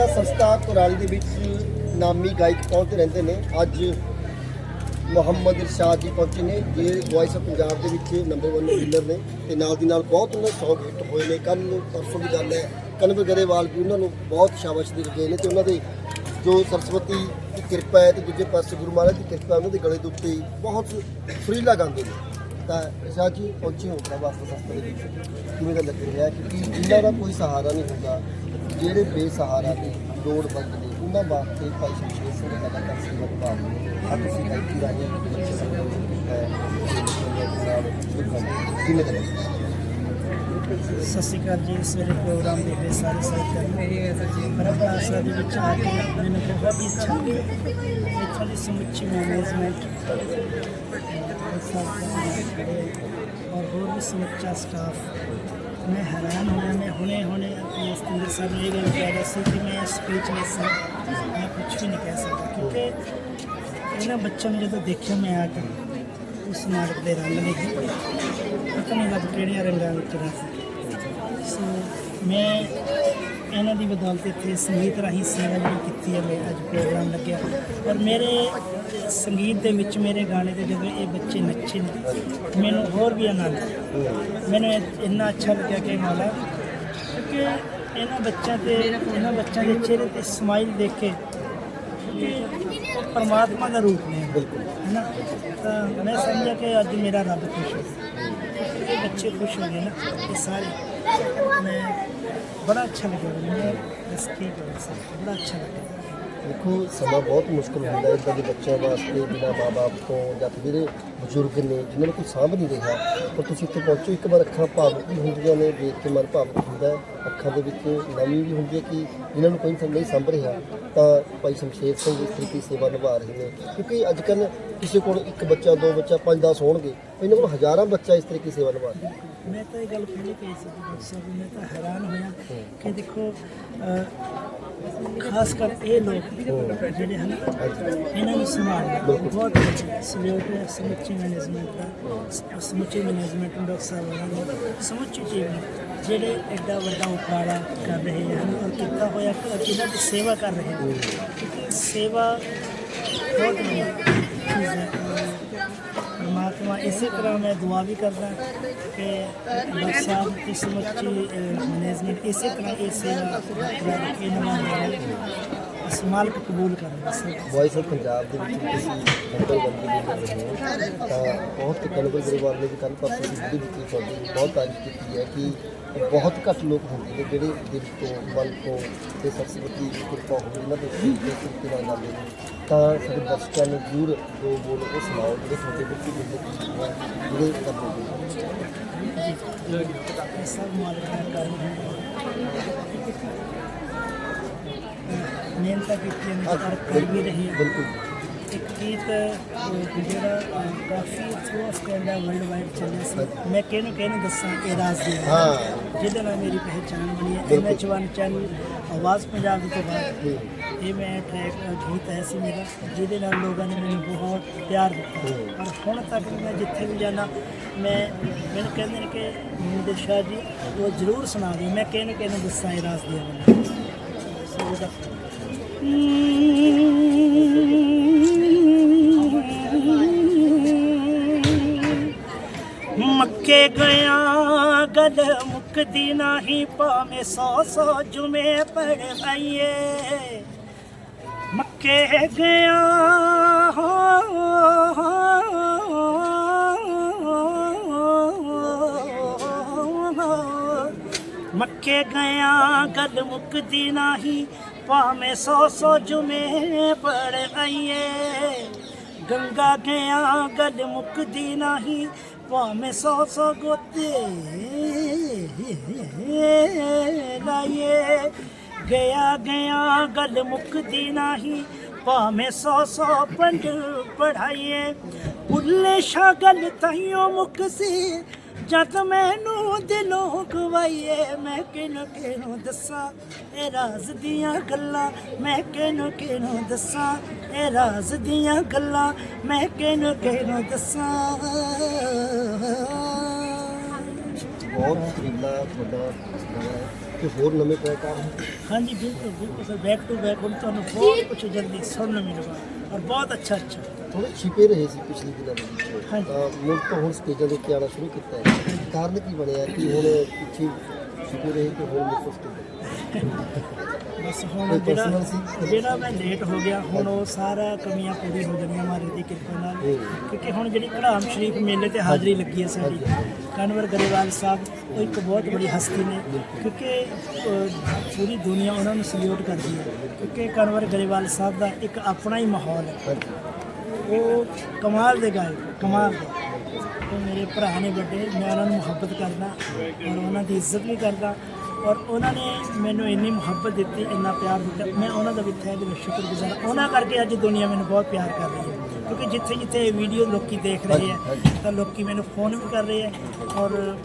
ਆਸਰਾ ਸੰਸਥਾ ਕੁਰਾਲੀ ਦੇ ਵਿੱਚ ਨਾਮੀ ਗਾਇਕ ਪਹੁੰਚਦੇ ਰਹਿੰਦੇ ਨੇ। ਅੱਜ ਮੁਹੰਮਦ ਇਰਸ਼ਾਦ ਜੀ ਪਹੁੰਚੇ ਨੇ, ਜੇ ਵੌਇਸ ਆਫ ਪੰਜਾਬ ਦੇ ਵਿੱਚ ਨੰਬਰ 1 ਵਿਨਰ ਨੇ। ਤੇ ਨਾਲ ਦੀ ਨਾਲ ਬਹੁਤ ਉਹਨਾਂ ਦੇ ਸੌਂਗ ਹਿੱਟ ਹੋਏ ਨੇ। ਕੱਲ ਨੂੰ ਪਰਸੋਂ ਦੀ ਗੱਲ ਹੈ ਕਨਵਰ ਗਰੇਵਾਲ ਵੀ ਉਹਨਾਂ ਨੂੰ ਬਹੁਤ ਸ਼ਾਬਾਸ਼ ਦੇ ਗਏ ਨੇ ਤੇ ਉਹਨਾਂ ਦੇ ਜੋ ਸਰਸਵਤੀ ਦੀ ਕਿਰਪਾ ਹੈ ਤੇ ਦੂਜੇ ਪਾਸੇ ਗੁਰੂ ਮਹਾਰਾਜ ਦੀ ਕਿਰਪਾ ਉਹਨਾਂ ਦੇ ਗਲੇ ਦੇ ਉੱਤੇ ਬਹੁਤ ਸੁਰੀਲਾ ਗਾਉਂਦੇ ਨੇ। ਤਾਂ ਇਰਸ਼ਾਦ ਜੀ, ਪਹੁੰਚੇ ਹੋ ਪ੍ਰਭਾ ਸੰਸਥਾ ਦੇ ਵਿੱਚ। ਕਿਵੇਂ ਦਾ ਲੱਗ ਰਿਹਾ ਕਿ ਜਿਨ੍ਹਾਂ ਦਾ ਕੋਈ ਸਹਾਰਾ ਨਹੀਂ ਹੁੰਦਾ। ਜਿਹੜੇ ਬੇਸਹਾਰਾ ਨੇ ਲੋੜਵੰਦ ਨੇ ਉਹਨਾਂ ਵਾਸਤੇ ਭਾਈ ਸ਼ਮਸ਼ੇਰ ਸਿੰਘ ਦਾ ਲਗਾਤਾਰ ਸੇਵਾ ਨੇ ਅੱਜ ਤੁਸੀਂ ਨੂੰ ਕੀਤਾ ਹੈ ਕਿਵੇਂ ਦਾ ਸਤਿ ਸ਼੍ਰੀ ਅਕਾਲ ਜੀ ਇਸ ਵੇਲੇ ਪ੍ਰੋਗਰਾਮ ਦੇਖ ਰਹੇ ਸਾਰੇ ਸਾਥੀਆਂ ਮੇਰਾ ਆਸਰਾ ਦੇ ਵਿੱਚ ਆ ਕੇ ਮੈਨੂੰ ਬਹੁਤ ਹੀ ਅੱਛਾ ਲੱਗਿਆ। ਇੱਥੋਂ ਦੀ ਸਮੁੱਚੀ ਮੈਨੇਜਮੈਂਟ ਔਰ ਹੋਰ ਵੀ ਸਮੁੱਚਾ ਸਟਾਫ ਮੈਂ ਹੈਰਾਨ ਹੋਇਆ ਮੈਂ ਹੁਣੇ ਹੁਣੇ ਆਪਣੇ ਸਤਿੰਦਰ ਸਾਹਿਬ ਨੇ ਇਹ ਗੱਲ ਕਹਿ ਰਿਹਾ ਸੀ ਕਿ ਮੈਂ ਸਪੀਚਲੈਸ ਹਾਂ ਮੈਂ ਕੁਝ ਵੀ ਨਹੀਂ ਕਹਿ ਸਕਦਾ ਕਿਉਂਕਿ ਇਹਨਾਂ ਬੱਚਿਆਂ ਨੂੰ ਜਦੋਂ ਦੇਖਿਆ ਮੈਂ ਆ ਕੇ ਉਸ ਨਾਟਕ ਦੇ ਰੰਗ ਨੇ ਪਤਾ ਨਹੀਂ ਲੱਗ ਕਿਹੜੀਆਂ ਰੰਗਾਂ ਵਿੱਚ ਰਸ ਸੋ ਮੈਂ ਇਹਨਾਂ ਦੀ ਬਦੌਲਤ ਇੱਥੇ ਸੰਗੀਤ ਰਾਹੀਂ ਸੇਵਾ ਜਿਹੜੀ ਕੀਤੀ ਹੈ ਮੈਂ ਅੱਜ ਪ੍ਰੋਗਰਾਮ ਲੱਗਿਆ। ਔਰ ਮੇਰੇ ਸੰਗੀਤ ਦੇ ਵਿੱਚ ਮੇਰੇ ਗਾਣੇ ਤੇ ਜਦੋਂ ਇਹ ਬੱਚੇ ਨੱਚੇ ਨੇ ਮੈਨੂੰ ਹੋਰ ਵੀ ਆਨੰਦ ਆਇਆ। ਮੈਨੂੰ ਇੰਨਾ ਅੱਛਾ ਲੱਗਿਆ ਕਿ ਮੌਲਾ ਕਿਉਂਕਿ ਇਹਨਾਂ ਬੱਚਿਆਂ ਤੇ ਇਹਨਾਂ ਬੱਚਿਆਂ ਦੇ ਚਿਹਰੇ ਤੇ ਸਮਾਈਲ ਦੇਖ ਕੇ ਕਿ ਉਹ ਪਰਮਾਤਮਾ ਦਾ ਰੂਪ ਨੇ। ਬਿਲਕੁਲ। ਹੈ ਨਾ ਤਾਂ ਮੈਂ ਸਮਝਿਆ ਕਿ ਅੱਜ ਮੇਰਾ ਰੱਬ ਖੁਸ਼ ਹੋ ਇਹ ਬੱਚੇ ਖੁਸ਼ ਹੋ ਗਏ ਨਾ ਇਹ ਸਾਰੇ। ਮੈਂ ਬੜਾ ਅੱਛਾ ਲੱਗਿਆ ਮੈਨੂੰ ਮੈਂ ਬਸ ਕੀ ਕਰ ਸਕਦਾ ਬੜਾ ਅੱਛਾ ਲੱਗਿਆ ਦੇਖੋ, ਸਮਾਂ ਬਹੁਤ ਮੁਸ਼ਕਲ ਹੁੰਦਾ ਹੈ ਇਦਾਂ ਦੇ ਬੱਚਿਆਂ ਵਾਸਤੇ, ਬਿਨਾਂ ਮਾਪੇ ਤੋਂ ਜਾਂ ਫਿਰ ਜਿਹੜੇ ਬਜ਼ੁਰਗ ਨੇ, ਜਿਨ੍ਹਾਂ ਨੂੰ ਕੋਈ ਸਾਂਭ ਨਹੀਂ ਰਿਹਾ। ਪਰ ਤੁਸੀਂ ਇੱਥੇ ਪਹੁੰਚੋ, ਇੱਕ ਵਾਰ ਅੱਖਾਂ ਭਾਵੁਕ ਵੀ ਹੁੰਦੀਆਂ ਨੇ, ਦੇਖ ਕੇ ਮਨ ਭਾਵੁਕ ਹੁੰਦਾ ਅੱਖਾਂ ਦੇ ਵਿੱਚ ਨਮੀ ਵੀ ਹੁੰਦੀ ਹੈ ਕਿ ਜਿਨ੍ਹਾਂ ਨੂੰ ਕੋਈ ਨਹੀਂ ਸਾਂਭ ਰਿਹਾ, ਤਾਂ ਭਾਈ ਸ਼ਮਸ਼ੇਰ ਸਿੰਘ ਇਸ ਤਰੀਕੇ ਸੇਵਾ ਨਿਭਾ ਰਹੇ ਨੇ। ਕਿਉਂਕਿ ਅੱਜ ਕੱਲ੍ਹ ਕਿਸੇ ਕੋਲ ਇੱਕ ਬੱਚਾ, ਦੋ ਬੱਚਾ ਪੰਜ ਦਸ ਹੋਣਗੇ ਇਹਨਾਂ ਕੋਲ ਹਜ਼ਾਰਾਂ ਬੱਚਾ ਇਸ ਤਰੀਕੇ ਸੇਵਾ ਨਿਭਾ ਰਿਹਾ ਮੈਂ ਤਾਂ ਇਹ ਗੱਲ ਪਹਿਲੇ ਕਹੀ ਸੀ ਕਿ ਡਾਕਟਰ ਸਾਹਿਬ ਮੈਂ ਤਾਂ ਹੈਰਾਨ ਹੋਇਆ ਕਿ ਦੇਖੋ ਅਹ, ਖਾਸ ਕਰ ਇਹ ਲੋਕ ਜਿਹੜੇ ਹਨ ਇਹਨਾਂ ਨੂੰ ਸੰਭਾਲਣਾ ਬਹੁਤ ਸਲੂਟ ਹੈ ਸਮੁੱਚੀ ਮੈਨੇਜਮੈਂਟ ਦਾ ਸ- ਸਮੁੱਚੀ ਮੈਨੇਜਮੈਂਟ ਨੂੰ ਡਾਕਟਰ ਸਾਹਿਬ ਉਹਨਾਂ ਨੂੰ ਸਮੁੱਚੀ ਟੀਮ ਨੂੰ ਜਿਹੜੇ ਐਡਾ ਵੱਡਾ ਉਪਰਾਲਾ ਕਰ ਰਹੇ ਹਨ ਔਰ ਕੀਤਾ ਹੋਇਆ ਕਿਹਨਾਂ ਦੀ ਸੇਵਾ ਕਰ ਰਹੇ ਹਨ ਕਿਉਂਕਿ ਸੇਵਾ ਬਹੁਤ ਵੱਡੀ ਚੀਜ਼ ਹੈ ਪਰਮਾਤਮਾ ਇਸੇ ਤਰ੍ਹਾਂ ਮੈਂ ਦੁਆ ਵੀ ਕਰਦਾ ਕਿ ਡਾਕਟਰ ਸਾਹਿਬ ਦੀ ਸਮੁੱਚੀ ਮੈਨੇਜਮੈਂਟ ਇਸੇ ਤਰ੍ਹਾਂ ਇਹ ਸੇਵਾ ਰੱਖੇ ਨਿਭਾਉਂਦੇ ਇਸ ਮਾਲਕ ਕਬੂਲ ਕਰਨ ਬਸ ਵੌਇਸ ਆਫ ਪੰਜਾਬ ਦੇ ਵਿੱਚ ਤੁਸੀਂ ਨੰਬਰ 1 ਦੀ ਲੀਡਰ ਰਹੇ ਹੋ ਤਾਂ ਬਹੁਤ ਕਨਵਰ ਗਰੇਵਾਲ ਨੇ ਵੀ ਕੱਲ੍ਹ ਪਰਸੋਂ ਦੀ ਵੀਡੀਓ ਵਿੱਚ ਤੁਹਾਡੀ ਬਹੁਤ ਤਾਰੀਫ ਕੀਤੀ ਹੈ ਕਿ ਬਹੁਤ ਘੱਟ ਲੋਕ ਹੁੰਦੇ ਨੇ ਜਿਹੜੇ ਦਿਲ ਤੋਂ ਮਨ ਤੋਂ ਤੇ ਸਰਸਵਤੀ ਦੀ ਕਿਰਪਾ ਹੋਵੇ ਉਹਨਾਂ ਦੇ ਉੱਤੇ ਇਸ ਤਰੀਕੇ ਨਾਲ ਜਾਂਦੇ ਨੇ ਤਾਂ ਸਾਡੇ ਦਰਸ਼ਕਾਂ ਨੂੰ ਜ਼ਰੂਰ ਦੋ ਬੋਲ ਉਹ ਸੁਣਾਓ ਜਿਹੜੇ ਤੁਹਾਡੇ ਵਿੱਚ ਜ਼ਿੰਦਗੀ ਹੈ ਜਿਹੜੇ ਕਰਦੇ ਇਹ ਸਭ ਮਾਲਕ ਦਾ ਕਰਮ ਹੈ ਮਿਹਨਤ ਕੀਤੀ ਹੈ ਕਰ ਕਰ ਵੀ ਰਹੀ ਹੈ। ਬਿਲਕੁਲ। ਇੱਕ ਗੀਤ ਜਿਹੜਾ ਕਾਫੀ ਥਰੂ ਆਸਟ੍ਰੇਲੀਆ ਵਰਲਡ ਵਾਈਡ ਚੱਲਿਆ ਸੀ। ਮੈਂ ਕਿਹਨੂੰ ਕਿਹਨੂੰ ਦੱਸਾਂ? ਇਹ ਰਾਜ਼ ਦੀ ਹੈ। ਜਿਹਦੇ ਨਾਲ ਮੇਰੀ ਪਹਿਚਾਣ ਬਣੀ ਹੈ। ਬਿਲਕੁਲ। ਐਮਐਚ 1 ਚੈਨਲ ਆਵਾਜ਼ ਪੰਜਾਬ ਦੇ ਤੋਂ ਬਾਅਦ ਇਹ ਮੈਂ ਟਰੈਕ ਗੀਤ ਹੈ ਸੀ ਮੇਰਾ ਜਿਹਦੇ ਨਾਲ ਲੋਕਾਂ ਨੇ ਮੈਨੂੰ ਬਹੁਤ ਪਿਆਰ ਦਿੱਤਾ। ਪਰ ਹੁਣ ਤੱਕ ਮੈਂ ਜਿੱਥੇ ਵੀ ਜਾਣਾ ਮੈਂ ਮੈਨੂੰ ਕਹਿੰਦੇ ਨੇ ਕਿ ਮੁੰਡੇ ਸ਼ਾਹ ਜੀ ਉਹ ਜ਼ਰੂਰ ਸੁਣਾ ਦਿਓ। ਮੈਂ ਕਿਹਨੂੰ ਕਿਹਨੂੰ ਦੱਸਾਂ ਇਹ ਰਾਜ਼ ਦੀ ਹੈ? ਸੋ ਮੱਕੇ ਗਿਆ ਗਲ ਮੁਕਦੀ ਨਹੀਂ, ਭਾਵੇਂ ਸੌ ਸੌ ਜੁਮੇ ਪੜ ਆਈਏ ਮੱਕੇ ਗਿਆ ਮੱਕੇ ਗਿਆ ਗਲ ਮੁਕਦੀ ਨਹੀਂ ਭਾਵੇਂ ਸੌ ਸੌ ਜੁਮੇ ਪੜ ਆਈਏ। ਗੰਗਾ ਗਿਆ ਗੱਲ ਮੁਕਦੀ ਨਹੀਂ, ਭਾਵੇਂ ਸੌ ਸੌ ਗੋਤੇ ਲਾਈਏ। ਗਿਆ ਗਿਆ ਗਲ ਮੁਕਦੀ ਨਹੀਂ, ਭਾਵੇਂ ਸੌ ਸੌ ਪੰਡ ਪੜਾਈਏ ਬੁੱਲੇ ਸ਼ਾ ਗਲ ਤਾਈਓ ਮੁਕਸੀ ਜਦ ਮੈਨੂੰ ਦਿਲੋਂ ਗਵਾਈਏ ਮੈਂ ਕਿਨੂੰ ਕਿਨੂੰ ਦੱਸਾਂ? ਇਹ ਰਾਜ਼ ਦੀਆਂ ਗੱਲਾਂ, ਮੈਂ ਕਿਨੂੰ ਕਿਨੂੰ ਦੱਸਾਂ? ਇਹ ਰਾਜ਼ ਦੀਆਂ ਗੱਲਾਂ, ਮੈਂ ਕਿਨੂੰ ਕਿਨੂੰ ਦੱਸਾਂ? ਬਹੁਤ ਸੁਰੀਲਾ ਤੁਹਾਡਾ ਤੇ ਹੋਰ ਨਵੇਂ ਹਨ। ਹਾਂਜੀ ਬਿਲਕੁਲ ਬਿਲਕੁਲ ਸਰ। ਬੈਕ ਟੂ ਬੈਕ ਹੁਣ ਤੁਹਾਨੂੰ ਬਹੁਤ ਕੁਝ ਜਲਦੀ ਸੁਣਨ ਮਿਲੇਗਾ ਔਰ ਬਹੁਤ ਅੱਛਾ ਅੱਛਾ। ਥੋੜੇ ਛਿਪੇ ਰਹੇ ਸੀ ਪਿਛਲੇ ਦਿਨਾਂ ਦੇ ਵਿੱਚ। ਹਾਂਜੀ। ਤਾਂ ਮੁਲਕ ਤੋਂ ਹੁਣ ਸਟੇਜਾਂ ਦੇ ਉੱਤੇ ਆਉਣਾ ਸ਼ੁਰੂ ਕੀਤਾ ਹੈ। ਕਾਰਨ ਕੀ ਬਣਿਆ ਕਿ ਹੁਣ ਪਿੱਛੇ ਛਿਪੇ ਰਹੇ ਕਿ ਹੁਣ ਮੁਲਕ ਸਟੇਜ ਬਸ ਹੁਣ ਕੋਈ ਜਿਹੜਾ? ਜਿਹੜਾ ਮੈਂ ਲੇਟ ਹੋ ਗਿਆ ਹੁਣ ਉਹ ਸਾਰਾ ਕਮੀਆਂ ਪੂਰੀ ਹੋ ਜਾਣੀਆਂ ਮਾਰੇ ਦੀ ਕਿਰਪਾ ਨਾਲ। ਕਿਉਂਕਿ ਹੁਣ ਜਿਹੜੀ ਕੜਾਮ ਸ਼ਰੀਫ ਮੇਲੇ ਤੇ ਹਾਜ਼ਰੀ ਲੱਗੀ ਹੈ ਸਾਡੀ। ਕਨਵਰ ਗਰੇਵਾਲ ਸਾਹਿਬ ਉਹ ਇੱਕ ਬਹੁਤ ਬੜੀ ਹਸਤੀ ਨੇ, ਕਿਉਂਕਿ ਪੂਰੀ ਦੁਨੀਆ ਉਹਨਾਂ ਨੂੰ ਸਲੂਟ ਕਰਦੀ ਹੈ, ਕਿਉਂਕਿ ਕਨਵਰ ਗਰੇਵਾਲ ਸਾਹਿਬ ਦਾ ਇੱਕ ਆਪਣਾ ਹੀ ਮਾਹੌਲ ਹੈ। ਉਹ ਕਮਾਲ ਦੇ ਗਾਇਕ, ਕਮਾਲ ਦੇ। ਉਹ ਮੇਰੇ ਭਰਾ ਨੇ ਵੱਡੇ, ਮੈਂ ਉਹਨਾਂ ਨੂੰ ਮੁਹੱਬਤ ਕਰਦਾ ਔਰ ਉਹਨਾਂ ਦੀ ਇੱਜ਼ਤ ਵੀ ਕਰਦਾ ਔਰ ਉਹਨਾਂ ਨੇ ਮੈਨੂੰ ਇੰਨੀ ਮੁਹੱਬਤ ਦਿੱਤੀ, ਇੰਨਾ ਪਿਆਰ ਦਿੱਤਾ, ਮੈਂ ਉਹਨਾਂ ਦਾ ਵੀ ਤਹਿ ਦਿਲੋਂ ਸ਼ੁਕਰਗੁਜ਼ਾਰ ਉਹਨਾਂ ਕਰਕੇ ਅੱਜ ਦੁਨੀਆ ਮੈਨੂੰ ਬਹੁਤ ਪਿਆਰ ਕਰ ਰਹੀ ਹੈ, ਕਿਉਂਕਿ ਜਿੱਥੇ ਜਿੱਥੇ ਇਹ ਵੀਡੀਓ ਲੋਕੀ ਦੇਖ ਰਹੇ ਆ ਤਾਂ ਲੋਕੀ ਮੈਨੂੰ ਫੋਨ ਵੀ ਕਰ ਰਹੇ ਆ ਔਰ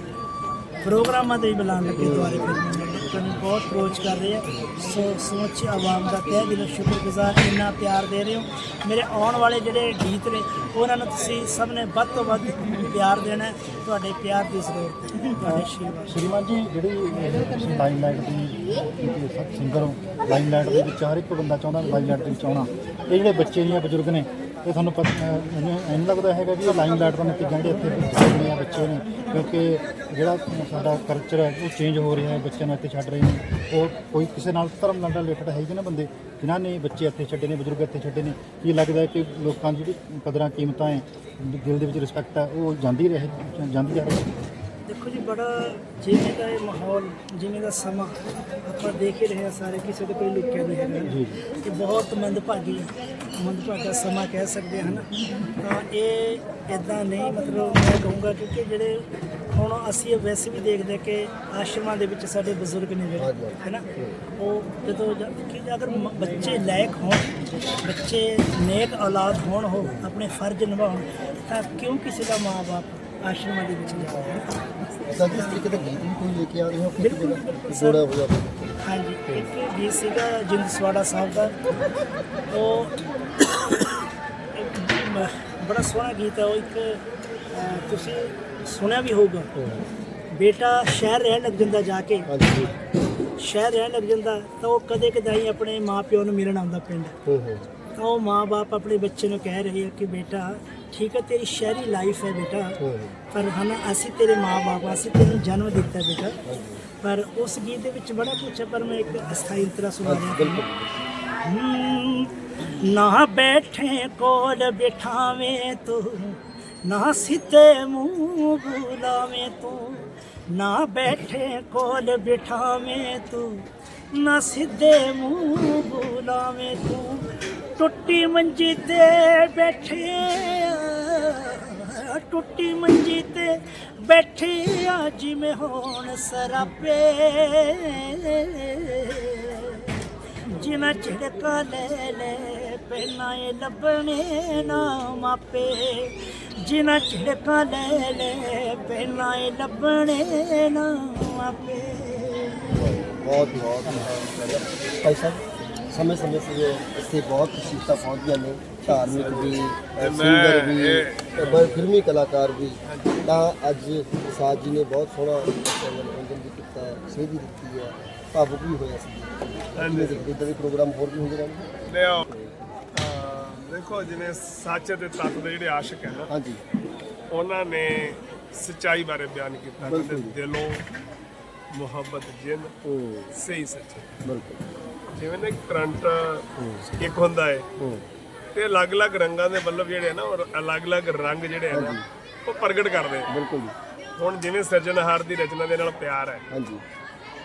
ਪ੍ਰੋਗਰਾਮਾਂ ਤੇ ਵੀ ਬੁਲਾਉਣ ਲੱਗੇ ਦੁਆਰੇ ਫਿਰ ਮੈਨੂੰ ਬਹੁਤ ਅਪਰੋਚ ਕਰ ਰਹੇ। ਆ ਸੋ ਸਮੁੱਚੀ ਆਵਾਮ ਦਾ ਤਹਿ ਦਿਲੋਂ ਸ਼ੁਕਰਗੁਜ਼ਾਰ, ਇੰਨਾ ਪਿਆਰ ਦੇ ਰਹੇ ਹੋ। ਮੇਰੇ ਆਉਣ ਵਾਲੇ ਜਿਹੜੇ ਗੀਤ ਨੇ, ਉਹਨਾਂ ਨੂੰ ਤੁਸੀਂ ਸਭ ਨੇ ਵੱਧ ਤੋਂ ਵੱਧ ਪਿਆਰ ਦੇਣਾ ਤੁਹਾਡੇ ਪਿਆਰ ਦੀ ਜ਼ਰੂਰਤ ਹੈ। ਤੁਹਾਡੇ ਆਸ਼ੀਰਵਾਦ। ਸ਼੍ਰੀਮਾਨ ਜੀ, ਜਿਹੜੀ ਤੁਸੀਂ ਲਾਈਮਲਾਈਟ ਦੀ ਸਿੰਗਰ ਹੋ ਲਾਈਮਲਾਈਟ ਦੇ ਵਿੱਚ ਹਰ ਇੱਕ ਬੰਦਾ ਚਾਹੁੰਦਾ ਲਾਈਮਲਾਈਟ ਦੇ ਵਿੱਚ ਆਉਣਾ ਇਹ ਜਿਹੜੇ ਬੱਚੇ ਨੇ ਬਜ਼ੁਰਗ ਨੇ ਇਹ ਤੁਹਾਨੂੰ ਪਤਾ ਮੈਨੂੰ ਐਂ ਲੱਗਦਾ ਹੈਗਾ ਵੀ ਇਹ ਲਾਈਮਲਾਈਟ ਦਾ ਨਤੀਜਾ ਜਿਹੜੇ ਇੱਥੇ ਬੱਚੇ ਨੇ ਆ ਬੱਚੇ ਨੇ, ਕਿਉਂਕਿ ਜਿਹੜਾ ਸਾਡਾ ਕਲਚਰ ਹੈ, ਉਹ ਚੇਂਜ ਹੋ ਰਿਹਾ ਹੈ, ਬੱਚਿਆਂ ਨੂੰ ਇੱਥੇ ਛੱਡ ਰਹੇ ਨੇ। ਉਹ ਕੋਈ ਕਿਸੇ ਨਾਲ ਧਰਮ ਨਾਲ ਰਿਲੇਟਡ ਹੈਗੇ ਨਾ ਬੰਦੇ, ਜਿਨ੍ਹਾਂ ਨੇ ਬੱਚੇ ਇੱਥੇ ਛੱਡੇ ਨੇ, ਬਜ਼ੁਰਗ ਇੱਥੇ ਛੱਡੇ ਨੇ। ਕੀ ਲੱਗਦਾ ਕਿ ਲੋਕਾਂ ਦੀ ਜਿਹੜੀ ਕਦਰਾਂ ਕੀਮਤਾਂ ਹੈ, ਦਿਲ ਦੇ ਵਿੱਚ ਰਿਸਪੈਕਟ ਹੈ, ਉਹ ਜਾਂਦੀ ਰਹੇ ਜਾਂਦੀ ਜਾ ਰਹੀ ਦੇਖੋ ਜੀ ਬੜਾ ਜਿਵੇਂ ਦਾ ਇਹ ਮਾਹੌਲ ਜਿਵੇਂ ਦਾ ਸਮਾਂ ਆਪਾਂ ਦੇਖ ਹੀ ਰਹੇ ਹਾਂ ਸਾਰੇ ਕਿਸੇ ਦੇ ਕੋਈ ਲੁਕਿਆ ਨਹੀਂ ਹੈਗਾ। ਇਹ ਬਹੁਤ ਮੰਦਭਾਗੀ ਮੰਦਭਾਗਾ ਸਮਾਂ ਕਹਿ ਸਕਦੇ ਹਨ ਤਾਂ ਇਹ ਇਦਾਂ ਨਹੀਂ ਮਤਲਬ ਮੈਂ ਕਹੂੰਗਾ ਕਿਉਂਕਿ ਜਿਹੜੇ ਹੁਣ ਅਸੀਂ ਵੈਸੇ ਵੀ ਦੇਖਦੇ ਕਿ ਆਸ਼ਰਮਾਂ ਦੇ ਵਿੱਚ ਸਾਡੇ ਬਜ਼ੁਰਗ ਨੇ ਜਿਹੜੇ। ਹੈਨਾ ਉਹ ਜਦੋਂ ਕਿ ਅਗਰ ਬੱਚੇ ਲਾਇਕ ਹੋਣ ਬੱਚੇ ਨੇਕ ਔਲਾਦ ਹੋਣ ਹੋ ਆਪਣੇ ਫਰਜ਼ ਨਿਭਾਉਣ ਤਾਂ ਕਿਉਂ ਕਿਸੇ ਦਾ ਮਾਂ-ਬਾਪ ਆਸ਼ਰਮਾਂ ਦੇ ਵਿੱਚ ਜਾਵੇ ਅਸਾਂ ਜਿਸ ਤਰੀਕੇ ਦਾ ਗੀਤ ਵੀ ਕੋਈ ਲੈ ਕੇ ਆ ਰਹੇ ਹੋ ਕਿ ਬਿਲਕੁਲ, ਬਿਲਕੁਲ ਸਰ। ਜੋੜਾ ਹੋਇਆ। ਹਾਂਜੀ ਇੱਕ ਗੀਤ ਸੀਗਾ ਜਿੰਦ ਸਵਾੜਾ ਸਾਹਿਬ ਦਾ। ਉਹ ਇੱਕ ਮ- ਬੜਾ ਸੋਹਣਾ ਗੀਤ ਹੈ ਉਹ ਇੱਕ ਅਹ, ਤੁਸੀਂ ਸੁਣਿਆ ਵੀ ਹੋਊਗਾ। ਬੇਟਾ ਸ਼ਹਿਰ ਰਹਿਣ ਲੱਗ ਜਾਂਦਾ ਜਾ ਕੇ। ਹਾਂਜੀ। ਸ਼ਹਿਰ ਰਹਿਣ ਲੱਗ ਜਾਂਦਾ ਤਾਂ ਉਹ ਕਦੇ ਕਦਾਈ ਆਪਣੇ ਮਾਪਿਓ ਨੂੰ ਮਿਲਣ ਆਉਂਦਾ ਪਿੰਡ। ਹੂੰ ਹੂੰ। ਤਾਂ ਉਹ ਮਾਪੇ ਆਪਣੇ ਬੱਚੇ ਨੂੰ ਕਹਿ ਰਹੇ ਆ ਕਿ ਬੇਟਾ ਠੀਕ ਹੈ ਤੇਰੀ ਸ਼ਹਿਰੀ ਲਾਈਫ ਹੈ ਬੇਟਾ। ਪਰ ਹਨ ਅਸੀਂ ਤੇਰੇ ਮਾਪੇ ਅਸੀਂ ਤੈਨੂੰ ਜਨਮ ਦਿੱਤਾ ਬੇਟਾ। ਪਰ ਉਸ ਗੀਤ ਦੇ ਵਿੱਚ ਬੜਾ ਕੁਛ ਹੈ ਪਰ ਮੈਂ ਇੱਕ ਅਸਥਾਈ ਅੰਤਰਾ ਸੁਣਾ ਰਿਹਾ ਨਾ ਬੈਠੇ ਕੋਲ ਬਿਠਾਵੇਂ ਤੂੰ ਨਾ ਸਿੱਧੇ ਮੂੰਹ ਬੁਲਾਵੇਂ ਤੂੰ ਨਾ ਬੈਠੇ ਕੋਲ ਬਿਠਾਵੇਂ ਤੂੰ ਨਾ ਸਿੱਧੇ ਮੂੰਹ ਬੁਲਾਵੇਂ ਤੂੰ। ਟੁੱਟੀ ਮੰਜੀ ਤੇ ਬੈਠੇ ਆ, ਟੁੱਟੀ ਮੰਜੀ ਤੇ ਬੈਠੇ ਆ ਜਿਵੇਂ ਹੋਣ ਸਰਾਪੇ। ਜਿਨਾ ਝੜਕਾ ਲੈ ਲੈ ਪਹਿਲਾਂ ਇਹ ਲੱਭਣੇ ਨਾ ਮਾਪੇ। ਜਿਨਾ ਝੜਕਾ ਲੈ ਲੈ ਪਹਿਲਾਂ ਇਹ ਲੱਭਣੇ ਨਾ ਮਾਪੇ। ਬਹੁਤ ਬਹੁਤ ਭਾਈ ਸਮੇਂ ਸਮੇਂ ਸਿਰ ਇੱਥੇ ਬਹੁਤ ਖੁਸ਼ੀਤਾ ਪਹੁੰਚਦੀਆਂ ਨੇ ਧਾਰਮਿਕ ਵੀ ਸਿੰਗਰ ਵੀ ਅ, ਬ- ਫਿਲਮੀ ਕਲਾਕਾਰ ਵੀ। ਤਾਂ ਅੱਜ ਸਾਜ ਜੀ ਨੇ ਬਹੁਤ ਸੋਹਣਾ ਮਨੋਰੰਜਨ ਵੀ ਕੀਤਾ ਸੇਧ ਵੀ ਦਿੱਤੀ ਹੈ ਭਾਵੁਕ ਵੀ ਹੋਇਆ ਸੀ। ਇਦਾਂ ਦੇ ਪ੍ਰੋਗਰਾਮ ਹੋਰ ਵੀ ਹੁੰਦੇ ਰਹਿਣਗੇ। ਅਹ ਦੇਖੋ ਜਿਵੇਂ ਸੱਚ ਦੇ ਤੱਤ ਦੇ ਜਿਹੜੇ ਆਸ਼ਿਕ ਹੈ ਨਾ ਹਾਂਜੀ। ਉਹਨਾਂ ਨੇ ਸਚਾਈ ਬਾਰੇ ਬਿਆਨ ਕੀਤਾ। ਜੀ। ਦਿਲੋਂ ਮੁਹੱਬਤ ਜਿੰਨ ਸਹੀ ਸੱਚੇ। ਬਿਲਕੁਲ। ਜਿਵੇਂ ਨਾ ਕਰੰਟ ਇੱਕ ਹੁੰਦਾ ਹੂੰ। ਤੇ ਅਲੱਗ-ਅਲੱਗ ਰੰਗਾਂ ਦੇ ਬੱਲਬ ਜਿਹੜੇ ਆ ਨਾ ਉਹ ਅਲੱਗ-ਅਲੱਗ ਰੰਗ ਜਿਹੜੇ ਆ ਨਾ ਉਹ ਪ੍ਰਗਟ ਕਰਦੇ ਆ। ਬਿਲਕੁਲ ਜੀ। ਹੁਣ ਜਿਵੇਂ ਸਿਰਜਣਹਾਰ ਦੀ ਰਚਨਾ ਦੇ ਨਾਲ ਪਿਆਰ ਹੈ। ਹਾਂਜੀ।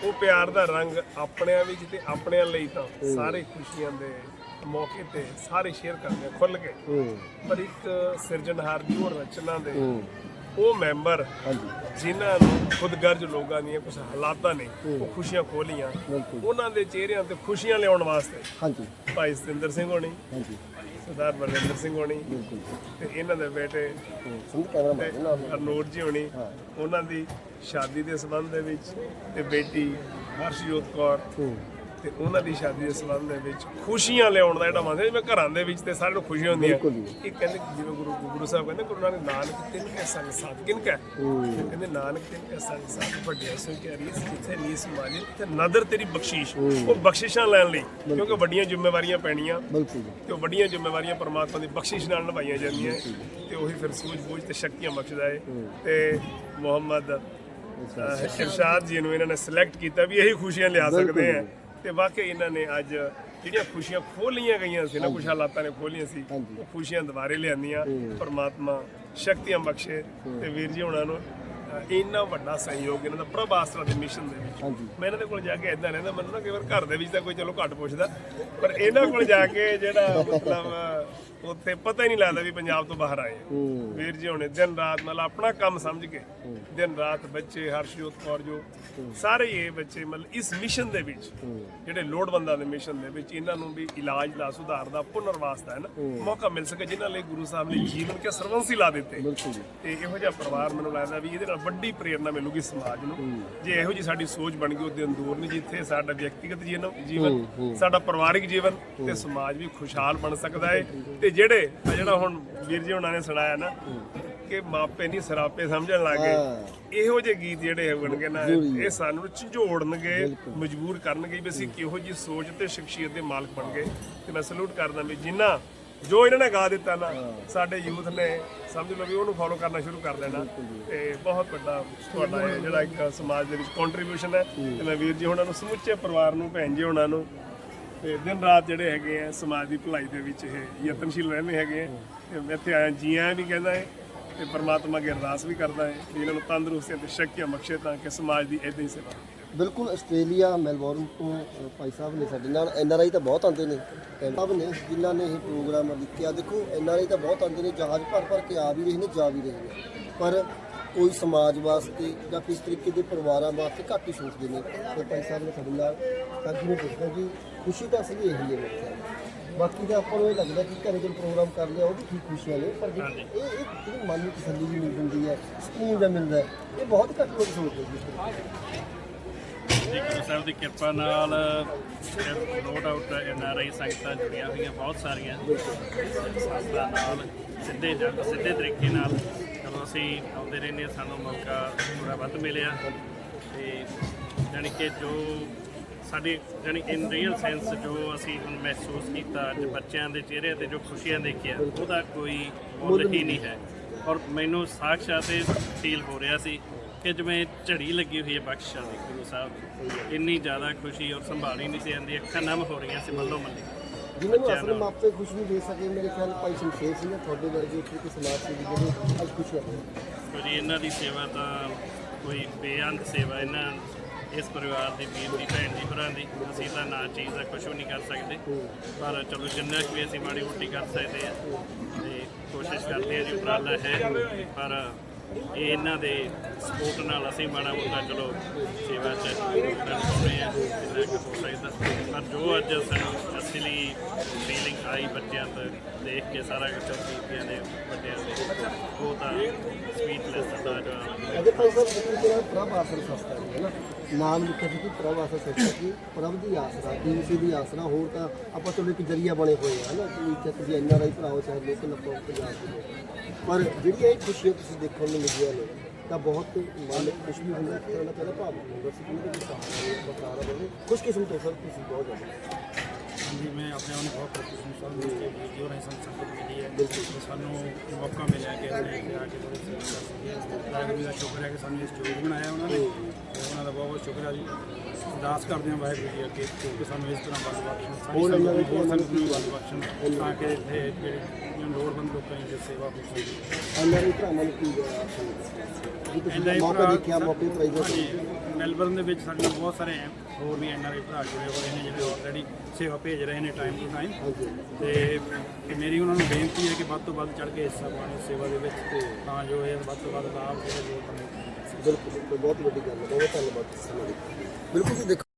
ਉਹ ਪਿਆਰ ਦਾ ਰੰਗ ਆਪਣਿਆਂ ਵਿੱਚ ਤੇ ਆਪਣਿਆਂ ਲਈ ਤਾਂ ਸਾਰੇ ਖੁਸ਼ੀਆਂ ਦੇ ਮੌਕੇ ਤੇ ਸਾਰੇ ਸ਼ੇਅਰ ਕਰਦੇ ਆ ਖੁੱਲ ਕੇ। ਹੂੰ। ਪਰ ਇੱਕ ਸਿਰਜਣਹਾਰ ਦੀ ਉਹ ਰਚਨਾ ਦੇ ਹੂੰ। ਉਹ ਮੈਂਬਰ ਹਾਂਜੀ। ਜਿਨ੍ਹਾਂ ਨੂੰ ਖੁਦਗਰਜ ਲੋਕਾਂ ਦੀਆਂ ਕੁਝ ਹਾਲਾਤਾਂ ਨੇ ਉਹ ਖੁਸ਼ੀਆਂ ਖੋਲੀਆਂ। ਬਿਲਕੁਲ। ਉਹਨਾਂ ਦੇ ਚਿਹਰਿਆਂ ਤੇ ਖੁਸ਼ੀਆਂ ਲਿਆਉਣ ਵਾਸਤੇ ਹਾਂਜੀ। ਭਾਈ ਸਤਿੰਦਰ ਸਿੰਘ ਹੋਣੀ ਹਾਂਜੀ। ਸਰਦਾਰ ਬਲਵਿੰਦਰ ਸਿੰਘ ਹੋਣੀ ਤੇ ਇਹਨਾਂ ਦੇ ਬੇਟੇ ਹੂੰ ਸੰਧ ਕੈਮਰਾ ਮਾਰ ਦੇਣਾ ਹਰਨੂਰ ਜੀ ਹੋਣੀ। ਉਹਨਾਂ ਦੀ ਸ਼ਾਦੀ ਦੇ ਸੰਬੰਧ ਦੇ ਵਿੱਚ ਤੇ ਬੇਟੀ ਹਰਸ਼ਜੋਤ ਕੌਰ ਤੇ ਉਹਨਾਂ ਦੀ ਸ਼ਾਦੀ ਦੇ ਸੰਬੰਧ ਦੇ ਵਿੱਚ ਖੁਸ਼ੀਆਂ ਲਿਆਉਣ ਦਾ ਜਿਹੜਾ ਮੰਨਦੇ ਜਿਵੇਂ ਘਰਾਂ ਦੇ ਵਿੱਚ ਤੇ ਸਾਰਿਆਂ ਨੂੰ ਹੁੰਦੀਆਂ। ਬਿਲਕੁਲ ਜੀ। ਇਹ ਕਹਿੰਦੇ ਕਿ ਜਿਵੇਂ ਗੁਰੂ ਗੁਰੂ ਸਾਹਿਬ ਕਹਿੰਦੇ ਗੁਰੂ ਨਾਨਕ ਨਾਨਕ ਤਿੰਨ ਕੈ ਸੰਗ ਸਾਥ ਕਿਨ ਕੈ? ਕਹਿੰਦੇ ਨਾਨਕ ਤਿੰਨ ਕੈ ਸੰਗ ਸਾਥ ਵੱਡਿਆ ਸੋ ਕਹਿ ਰਹੀ ਜਿੱਥੇ ਨੀਸ ਮਾਲੀ ਤੇ ਨਦਰ ਤੇਰੀ ਬਖਸ਼ੀਸ਼। ਉਹ ਬਖਸ਼ਿਸ਼ਾਂ ਲੈਣ ਲਈ ਕਿਉਂਕਿ ਵੱਡੀਆਂ ਜ਼ਿੰਮੇਵਾਰੀਆਂ ਪੈਣੀਆਂ ਤੇ ਉਹ ਵੱਡੀਆਂ ਜ਼ਿੰਮੇਵਾਰੀਆਂ ਪਰਮਾਤਮਾ ਦੀ ਬਖਸ਼ਿਸ਼ ਨਾਲ ਨਿਭਾਈਆਂ ਜਾਂਦੀਆਂ ਤੇ ਉਹੀ ਫਿਰ ਸੂਝ-ਬੂਝ ਤੇ ਸ਼ਕਤੀਆਂ ਬਖਸ਼ਦਾ ਹੈ। ਤੇ ਮੁਹੰਮਦ ਇਰਸ਼ਾਦ ਜੀ ਨੂੰ ਇਹਨਾਂ ਨੇ ਸਿਲੈਕਟ ਕੀਤਾ ਵੀ ਇਹੀ ਖੁਸ਼ੀਆਂ ਲਿਆ ਸਕਦੇ ਆ। ਤੇ ਵਾਕਈ ਇਹਨਾਂ ਨੇ ਅੱਜ ਜਿਹੜੀਆਂ ਖੁਸ਼ੀਆਂ ਖੋਲੀਆਂ ਗਈਆਂ ਸੀ ਨਾ ਕੁਛ ਹਾਲਾਤਾਂ ਨੇ ਖੋਲੀਆਂ ਸੀ। ਉਹ ਖੁਸ਼ੀਆਂ ਦੁਬਾਰੇ ਲਿਆਂਦੀਆਂ ਪਰਮਾਤਮਾ ਸ਼ਕਤੀਆਂ ਬਖਸ਼ੇ ਤੇ ਵੀਰ ਜੀ ਉਹਨਾਂ ਨੂੰ ਇੰਨਾ ਵੱਡਾ ਸਹਿਯੋਗ ਇਹਨਾਂ ਦਾ ਪ੍ਰਭ ਆਸਰਾ ਦੇ ਮਿਸ਼ਨ ਦੇ ਵਿੱਚ। ਮੈਂ ਇਹਨਾਂ ਦੇ ਕੋਲ ਜਾ ਕੇ ਇਦਾਂ ਰਹਿੰਦਾ ਮੈਨੂੰ ਨਾ ਕਈ ਵਾਰ ਘਰ ਦੇ ਵਿੱਚ ਤਾਂ ਕੋਈ ਚਲੋ ਘੱਟ ਪੁੱਛਦਾ ਪਰ ਇਹਨਾਂ ਕੋਲ ਜਾ ਕੇ ਜਿਹੜਾ ਮਤਲਬ ਉੱਥੇ ਪਤਾ ਹੀ ਨਹੀਂ ਲੱਗਦਾ ਵੀ ਪੰਜਾਬ ਤੋਂ ਬਾਹਰ ਆਏ। ਹੂੰ। ਵੀਰ ਜੀ ਹੁਣੇ ਦਿਨ ਰਾਤ ਮਤਲਬ ਆਪਣਾ ਕੰਮ ਸਮਝ ਕੇ ਦਿਨ ਰਾਤ ਬੱਚੇ ਹਰਸ਼ਜੋਤ ਕੌਰ ਜੋ ਸਾਰੇ ਹੀ ਇਹ ਬੱਚੇ ਮਤਲਬ ਇਸ ਮਿਸ਼ਨ ਦੇ ਵਿੱਚ ਜਿਹੜੇ ਲੋੜਵੰਦਾਂ ਦੇ ਮਿਸ਼ਨ ਦੇ ਵਿੱਚ ਇਹਨਾਂ ਨੂੰ ਵੀ ਇਲਾਜ ਦਾ ਸੁਧਾਰ ਦਾ ਪੁਨਰਵਾਸ ਦਾ ਹੈ ਨਾ ਮੌਕਾ ਮਿਲ ਸਕੇ ਜਿਨ੍ਹਾਂ ਲਈ ਗੁਰੂ ਸਾਹਿਬ ਨੇ ਜੀਵਨ ਕੇ ਸਰਵੰਸੀ ਲਾ ਦਿੱਤੇ। ਬਿਲਕੁਲ ਜੀ। ਤੇ ਇਹੋ ਜਿਹਾ ਪਰਿਵਾਰ ਮੈਨੂੰ ਲੱਗਦਾ ਵੀ ਇਹਦੇ ਨਾਲ ਵੱਡੀ ਪ੍ਰੇਰਣਾ ਮਿਲੂਗੀ ਸਮਾਜ ਨੂੰ। ਜੇ ਇਹੋ ਜੀ ਸਾਡੀ ਸੋਚ ਬਣ ਗਈ ਉਹ ਦਿਨ ਦੂਰ ਨਹੀਂ ਜਿੱਥੇ ਸਾਡਾ ਵਿਅਕਤੀਗਤ ਜੀਵਨ ਜੀਵਨ ਸਾਡਾ ਪਰਿਵਾਰਿਕ ਜੀਵਨ ਤੇ ਸਮਾਜ ਵੀ ਖੁਸ਼ਹਾਲ ਬਣ ਸਕਦਾ ਹੈ ਤੇ ਜਿਹੜੇ ਆ ਜਿਹੜਾ ਹੁਣ ਵੀਰ ਜੀ ਹੁਣਾਂ ਨੇ ਸੁਣਾਇਆ ਨਾ ਕਿ ਮਾਪੇ ਨਹੀਂ ਸਰਾਪੇ ਸਮਝਣ ਲੱਗ ਇਹੋ ਜਿਹੇ ਗੀਤ ਜਿਹੜੇ ਹੋਣਗੇ ਨਾ ਇਹ ਸਾਨੂੰ ਝੰਜੋੜਨਗੇ ਮਜਬੂਰ ਕਰਨਗੇ ਵੀ ਅਸੀਂ ਕਿਹੋ ਜੀ ਸੋਚ ਤੇ ਸ਼ਖਸੀਅਤ ਦੇ ਮਾਲਕ ਬਣ ਗਏ। ਤੇ ਮੈਂ ਸਲੂਟ ਕਰਦਾ ਵੀ ਜਿੰਨਾ ਜੋ ਇਹਨਾਂ ਨੇ ਗਾ ਦਿੱਤਾ ਨਾ ਸਾਡੇ ਯੂਥ ਨੇ ਸਮਝ ਲਓ ਵੀ ਉਹਨੂੰ ਫੋਲੋ ਕਰਨਾ ਸ਼ੁਰੂ ਕਰ ਦੇਣਾ। ਤੇ ਬਹੁਤ ਵੱਡਾ ਤੁਹਾਡਾ ਇਹ ਜਿਹੜਾ ਇੱਕ ਸਮਾਜ ਦੇ ਵਿੱਚ ਕੰਟਰੀਬਿਊਸ਼ਨ ਹੈ। ਤੇ ਮੈਂ ਵੀਰ ਜੀ ਉਹਨਾਂ ਨੂੰ ਸਮੁੱਚੇ ਪਰਿਵਾਰ ਨੂੰ ਭੈਣ ਜੀ ਉਹਨਾਂ ਨੂੰ ਤੇ ਦਿਨ ਰਾਤ ਜਿਹੜੇ ਹੈਗੇ ਆ ਸਮਾਜ ਦੀ ਭਲਾਈ ਦੇ ਵਿੱਚ ਇਹ ਯਤਨਸ਼ੀਲ ਰਹਿੰਦੇ ਹੈਗੇ ਆ। ਤੇ ਮੈਂ ਇੱਥੇ ਆਇਆ ਜੀ ਆਇਆਂ ਵੀ ਕਹਿੰਦਾ ਹੈ ਤੇ ਪਰਮਾਤਮਾ ਅੱਗੇ ਅਰਦਾਸ ਵੀ ਕਰਦਾ ਹੈ ਕਿ ਇਹਨਾਂ ਨੂੰ ਤੰਦਰੁਸਤੀ ਅਤੇ ਸ਼ਕਤੀਆਂ ਬਖਸ਼ੇ ਤਾਂ ਕਿ ਸਮਾਜ ਦੀ ਇਦਾਂ ਹੀ ਸੇਵਾ ਬਿਲਕੁਲ, ਆਸਟ੍ਰੇਲੀਆ, ਮੈਲਬੌਰਨ ਤੋਂ ਭਾਈ ਸਾਹਿਬ ਨੇ ਸਾਡੇ ਨਾਲ, ਐਨ ਆਰ ਆਈ ਤਾਂ ਬਹੁਤ ਆਉਂਦੇ ਨੇ। ਤੇ ਸਾਹਿਬ ਨੇ ਜਿਨ੍ਹਾਂ ਨੇ ਇਹ ਪ੍ਰੋਗਰਾਮ ਲਿਖਿਆ। ਦੇਖੋ, ਐਨ ਆਰ ਆਈ ਤਾਂ ਬਹੁਤ ਆਉਂਦੇ ਨੇ, ਜਹਾਜ਼ ਭਰ ਭਰ ਕੇ ਆ ਵੀ ਰਹੇ ਨੇ, ਜਾ ਵੀ ਰਹੇ ਨੇ। ਪਰ ਕੋਈ ਸਮਾਜ ਵਾਸਤੇ ਜਾਂ ਕਿਸ ਤਰੀਕੇ ਦੇ ਪਰਿਵਾਰਾਂ ਵਾਸਤੇ ਘੱਟ ਹੀ ਸੋਚਦੇ ਨੇ। ਤੇ ਭਾਈ ਸਾਹਿਬ ਨੇ ਸਾਡੇ ਨਾਲ ਸਾਡੀ ਨੂੰ ਪੁੱਛਿਆ ਜੀ ਖੁਸ਼ੀ ਤਾਂ ਅਸਲੀ ਇਹੀ ਹੈ ਮੇਰੇ ਖਿਆਲ ਬਾਕੀ ਤਾਂ ਆਪਾਂ ਨੂੰ ਇਹ ਲੱਗਦਾ ਕਿ ਘਰੇ ਜਦੋਂ ਪ੍ਰੋਗਰਾਮ ਕਰ ਲਿਆ ਉਹ ਵੀ ਠੀਕ ਖੁਸ਼ੀਆਂ ਨੇ। ਪਰ ਜਿਹੜੀ ਇਹ ਇਹ ਜਿਹੜੀ ਮਨ ਨੂੰ ਤਸੱਲੀ ਵੀ ਮਿਲ ਜਾਂਦੀ ਹੈ ਸਕੂਨ ਜਿਹਾ ਮਿਲਦਾ ਇਹ ਬਹੁਤ ਘੱਟ ਲੋਕ ਸੋਚਦੇ ਤਰੀਕੇ ਜੀ ਗੁਰੂ ਸਾਹਿਬ ਦੀ ਕਿਰਪਾ ਨਾਲ no doubt N R I ਸੰਗਤਾਂ ਜੁੜੀਆਂ ਹੋਈਆਂ ਬਹੁਤ ਸਾਰੀਆਂ। ਨਾਲ ਸਿੱਧੇ ਜਾਂ ਸਿੱਧੇ ਤਰੀਕੇ ਨਾਲ ਅਸੀਂ ਆਉਂਦੇ ਰਹਿੰਦੇ ਹਾਂ, ਸਾਨੂੰ ਮੌਕਾ ਥੋੜਾ ਵੱਧ ਮਿਲਿਆ। ਤੇ ਜਾਣੀ ਕਿ ਜੋ ਸਾਡੇ ਜਾਣੀ ਇਨ ਰੀਅਲ ਸੈਂਸ ਜੋ ਅਸੀਂ ਹੁਣ ਮਹਿਸੂਸ ਕੀਤਾ ਅੱਜ ਬੱਚਿਆਂ ਦੇ ਚਿਹਰੇ ਤੇ ਜੋ ਖੁਸ਼ੀਆਂ ਦੇਖੀਆਂ ਉਹਦਾ ਕੋਈ ਮੁੱਲ ਹੀ ਨਹੀਂ ਹੈ। ਔਰ ਮੈਨੂੰ ਸਾਖਸ਼ਾਤ ਇਹ ਫੀਲ ਹੋ ਰਿਹਾ ਸੀ ਕਿ ਜਿਵੇਂ ਝੜੀ ਲੱਗੀ ਹੋਈ ਹੈ ਬਖਸ਼ਾਂ ਦੀ ਗੁਰੂ ਸਾਹਿਬ ਇੰਨੀ ਜ਼ਿਆਦਾ ਖੁਸ਼ੀ ਔਰ ਸੰਭਾਲੀ ਨਹੀਂ ਸੀ ਜਾਂਦੀ ਅੱਖਾਂ ਨਮ ਹੋ ਰਹੀਆਂ ਸੀ ਮੱਲੋ ਮੱਲੀ ਜਿਨ੍ਹਾਂ ਨੂੰ ਬੱਚਿਆਂ ਆਪਣੇ ਨਾਲ। ਮਾਪੇ ਖੁਸ਼ ਨਹੀਂ ਦੇ ਸਕੇ, ਮੇਰੇ ਖਿਆਲ ਭਾਈ ਸ਼ਮਸ਼ੇਰ ਸਿੰਘ ਨੇ ਤੁਹਾਡੇ ਵਰਗੇ ਇੱਕ ਇੱਕ ਸਮਾਜ ਸੇਵੀ ਜਿਹੜੇ ਅੱਜ ਖੁਸ਼ ਹੈ ਸੋ ਜੀ, ਇਹਨਾਂ ਦੀ ਸੇਵਾ ਤਾਂ ਕੋਈ ਬੇਅੰਤ ਸੇਵਾ, ਇਹਨਾਂ ਇਸ ਪਰਿਵਾਰ ਦੀ, ਵੀਰ ਦੀ, ਭੈਣ ਦੀ, ਭਰਾ ਦੀ, ਅਸੀਂ ਤਾਂ ਨਾ ਚੀਜ਼ ਦਾ ਕੁਝ ਵੀ ਨਹੀਂ ਕਰ ਸਕਦੇ ਪਰ ਚਲੋ, ਜਿੰਨਾ ਕੁ ਵੀ ਅਸੀਂ ਮਾੜੀ ਮੋਟੀ ਕਰ ਸਕਦੇ ਆ ਤੇ ਕੋਸ਼ਿਸ਼ ਕਰਦੇ ਆ ਜੀ ਉਪਰਾਲਾ ਹੈ ਪਰ ਇਹ ਇਹਨਾਂ ਦੇ ਸਪੋਰਟ ਨਾਲ ਅਸੀਂ ਮਾੜਾ ਮੋਟਾ ਚਲੋ ਸੇਵਾ ਚ ਯੋਗਦਾਨ ਪਾਉਂਦੇ ਆ ਜਿੰਨਾ ਕੁ ਹੋ ਸਕਦਾ ਪਰ ਜੋ ਅੱਜ ਸਾਨੂੰ ਅਸਲੀ ਫੀਲਿੰਗ ਆਈ ਬੱਚਿਆਂ ਤੋਂ, ਦੇਖ ਕੇ ਸਾਰਾ ਕੁਝ ਬੀਤਿਆਂ ਦੇ ਵੱਡਿਆਂ ਦੇ ਉਹ ਤਾਂ ਸਪੀਚਲੈਸ ਦਾ ਜੋ ਅਜੇ ਭਾਈ ਸਾਹਿਬ ਜਿਵੇਂ ਕਿ ਪ੍ਰਭ ਆਸਰਾ ਸੰਸਥਾ ਹੈ ਨਾ? ਨਾਮ ਲਿਖਿਆ ਸੀ ਕਿ ਪ੍ਰਭ ਆਸਰਾ ਸਸਤਾ ਕੀ ਪ੍ਰਭ ਦੀ ਆਸਰਾ, ਡੀਸੀ ਦੀ ਆਸਰਾ, ਹੋਰ ਤਾਂ ਆਪਾਂ ਚਲੋ ਇੱਕ ਜਰੀਆ ਬਣੇ ਹੋਏ ਆ ਨਾ? ਕਿ ਇੱਥੇ ਤੁਸੀਂ ਐਨ ਆਰ ਆਈ ਭਰਾਓ, ਚਾਹੇ ਲੋਕਲ ਆਪਾਂ ਪੰਜਾਬ ਦੇ ਪਰ ਜਿਹੜੀਆਂ ਇਹ ਖੁਸ਼ੀਆਂ ਤੁਸੀਂ ਦੇਖਣ ਨੂੰ ਮਿਲੀਆਂ ਨੇ ਤਾਂ ਬਹੁਤ ਮਨ ਨੂੰ ਖੁਸ਼ ਵੀ ਹੁੰਦਾ ਤਰ੍ਹਾਂ ਦਾ ਪਹਿਲਾ ਭਾਵ ਹੁੰਦਾ ਸੀ ਕਿ ਇਹਦੇ ਵਿੱਚ ਸਹਾਰਾ ਬਖਾਰਾ ਬਣੇ ਖੁਸ਼ਕਿਸਮਤ ਹੋ। ਸਰ ਤੁਸੀਂ ਬਹੁਤ ਜ਼ਿਆਦਾ? ਜੀ ਮੈਂ ਆਪਣੇ ਆਪ ਨੂੰ ਬਹੁਤ ਖੁਸ਼ਕਿਸਮਤ ਸਮਝਦਾ ਕਿ ਵੀਡੀਓ ਰਾਹੀਂ ਸਾਨੂੰ ਸੰਗਤ ਮਿਲੀ ਹੈ। ਤੇ ਸਾਨੂੰ ਮੌਕਾ ਮਿਲਿਆ ਕਿ ਅਸੀਂ ਆ ਕੇ ਥੋੜ੍ਹੀ ਸੇਵਾ ਦਾ ਸ਼ੁਕਰ ਹੈ ਕਿ ਸਾਨੂੰ ਇਸ ਯੋਗ ਬਣਾਇਆ ਉਹਨਾਂ ਨੇ। ਉਹਨਾਂ ਦਾ ਬਹੁਤ ਬਹੁਤ ਸ਼ੁਕਰ ਹੈ ਜੀ। ਅਰਦਾਸ ਕਰਦੇ ਹਾਂ ਵਾਹਿਗੁਰੂ ਜੀ ਅੱਗੇ ਕਿ ਸਾਨੂੰ ਇਸ ਤਰ੍ਹਾਂ ਬਲ ਬਖਸ਼ਣ ਹੋਰ ਸੰਗਤ ਨੂੰ ਦੇ ਹੋਰ ਸੰਗਤ ਨੂੰ ਬਲ ਬਖਸ਼ਣ ਤਾਂ ਕਿ ਇੱਥੇ ਜਿਹੜੇ ਲੋੜਵੰਦ ਲੋਕਾਂ ਦੀ ਸੇਵਾ ਹੋ ਸਕੇ ਐਨ ਆਰ ਆਈ ਭਰਾਵਾਂ ਨੂੰ ਕੀ ਜੀ ਤੁਸੀਂ NRI ਮੌਕਾ ਭਰਾ- ਦੇਖਿਆ ਮੌਕੇ ਪ੍ਰਾਈਜ਼ ਹਾਂਜੀ। ਮੈਲਬਰਨ ਦੇ ਵਿੱਚ ਸਾਡੇ ਨਾਲ ਬਹੁਤ ਸਾਰੇ ਹੋਰ ਵੀ ਐਨਆਰਆਈ ਭਰਾ ਜੁੜੇ ਹੋਏ ਨੇ ਜਿਹੜੇ ਆਲਰੇਡੀ ਸੇਵਾ ਭੇਜ ਰਹੇ ਨੇ ਟਾਈਮ ਟੂ ਟਾਈਮ ਹਾਂਜੀ। ਤੇ ਮੇਰੀ ਉਹਨਾਂ ਨੂੰ ਬੇਨਤੀ ਹੈ ਕਿ ਵੱਧ ਤੋਂ ਵੱਧ ਚੜ ਕੇ ਹਿੱਸਾ ਪਾਉਣ ਇਸ ਸੇਵਾ ਦੇ ਵਿੱਚ ਤਾਂ ਜੋ ਇਹ ਵੱਧ ਤੋਂ ਵੱਧ ਲਾਭ ਜਿਹੜੇ ਲੋਕ ਨੇ। ਬਿਲਕੁਲ ਬਿਲਕੁਲ ਬਹੁਤ ਵੱਡੀ ਗੱਲ ਹੈ। ਬਹੁਤ ਧੰਨਵਾਦ। ਸਮਾਂ ਬਿਲਕੁਲ ਜੀ ਦੇਖੋ